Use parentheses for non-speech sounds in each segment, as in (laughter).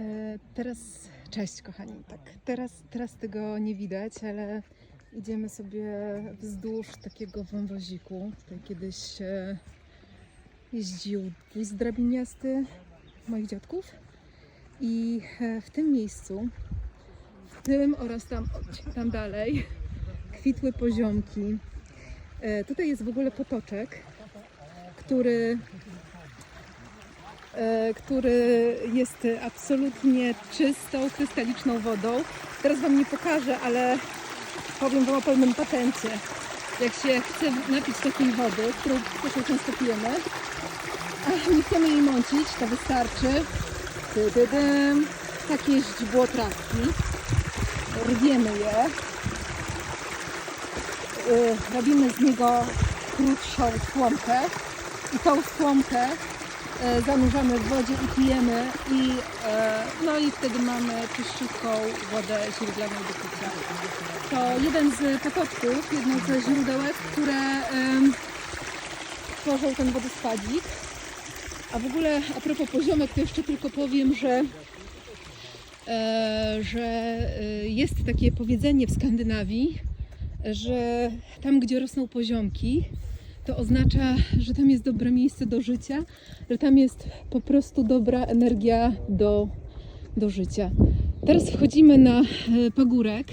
E, Teraz, cześć kochani, tak, teraz, teraz tego nie widać, ale idziemy sobie wzdłuż takiego wąwoziku. Tutaj kiedyś e, jeździł wóz drabiniasty moich dziadków i e, w tym miejscu, w tym oraz tam, tam dalej, kwitły poziomki. Tutaj jest w ogóle potoczek, który który jest absolutnie czystą, krystaliczną wodą. Teraz Wam nie pokażę, ale powiem Wam o pewnym patencie. Jak się chce napić takiej wody, którą też często pijemy, a nie chcemy jej mącić, to wystarczy takie źdźbło trawki. Rwiemy je. Y, Robimy z niego krótszą słomkę i tą słomkę e, zanurzamy w wodzie i pijemy i e, no i wtedy mamy czyściutką wodę źródlaną do picia. To jeden z potoczków, jedno ze źródełek, które tworzą ten wodospadzik. A w ogóle a propos poziomek, to jeszcze tylko powiem, że e, że e, jest takie powiedzenie w Skandynawii, że tam, gdzie rosną poziomki, to oznacza, że tam jest dobre miejsce do życia, że tam jest po prostu dobra energia do, do życia. Teraz wchodzimy na e, pagórek,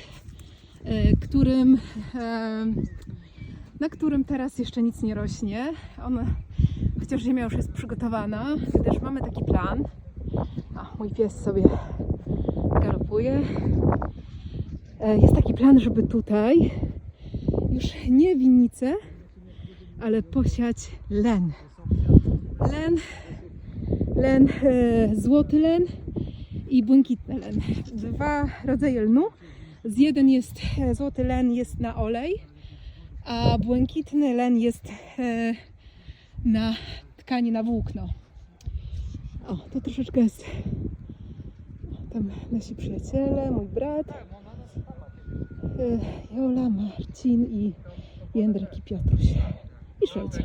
e, którym, e, na którym teraz jeszcze nic nie rośnie. On, chociaż ziemia już jest przygotowana, gdyż mamy taki plan. A, mój pies sobie galopuje. Jest taki plan, żeby tutaj już nie winnicę, ale posiać len. Len, len, e, złoty len i błękitny len. Dwa rodzaje lnu. Z jeden jest, e, złoty len jest na olej, a błękitny len jest e, na tkanie, na włókno. O, to troszeczkę jest tam nasi przyjaciele, mój brat, Jola, Marcin i Jędrek i Piotruś. Szelcia.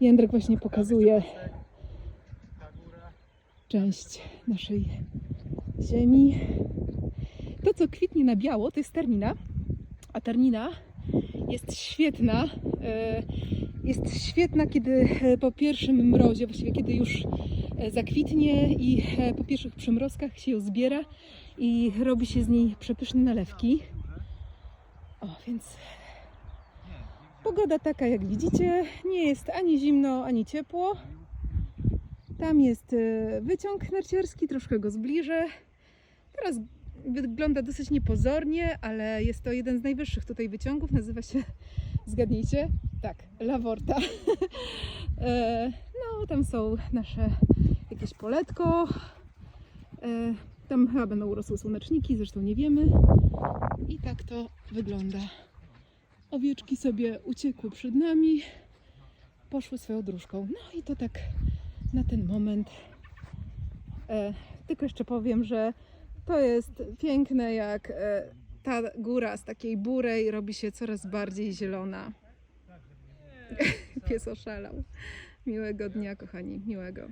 Jędrek właśnie pokazuje część naszej ziemi. To, co kwitnie na biało, to jest ternina, a ternina jest świetna. e, Jest świetna, kiedy e, po pierwszym mrozie, właściwie kiedy już e, zakwitnie i po pierwszych przymrozkach się ją zbiera i robi się z niej przepyszne nalewki. O, więc Pogoda taka, jak widzicie, nie jest ani zimno, ani ciepło. Tam jest e, wyciąg narciarski, troszkę go zbliżę. Teraz wygląda dosyć niepozornie, ale jest to jeden z najwyższych tutaj wyciągów. Nazywa się, zgadnijcie, tak, Laworta. (laughs) E, No, tam są nasze jakieś poletko. E, Tam chyba będą urosły słoneczniki, zresztą nie wiemy. I tak to wygląda. Owieczki sobie uciekły przed nami, poszły swoją dróżką. No i to tak na ten moment. E, tylko jeszcze powiem, że to jest piękne, jak e, ta góra z takiej burej robi się coraz bardziej zielona. (laughs) Pies oszalał. Miłego dnia, kochani, miłego.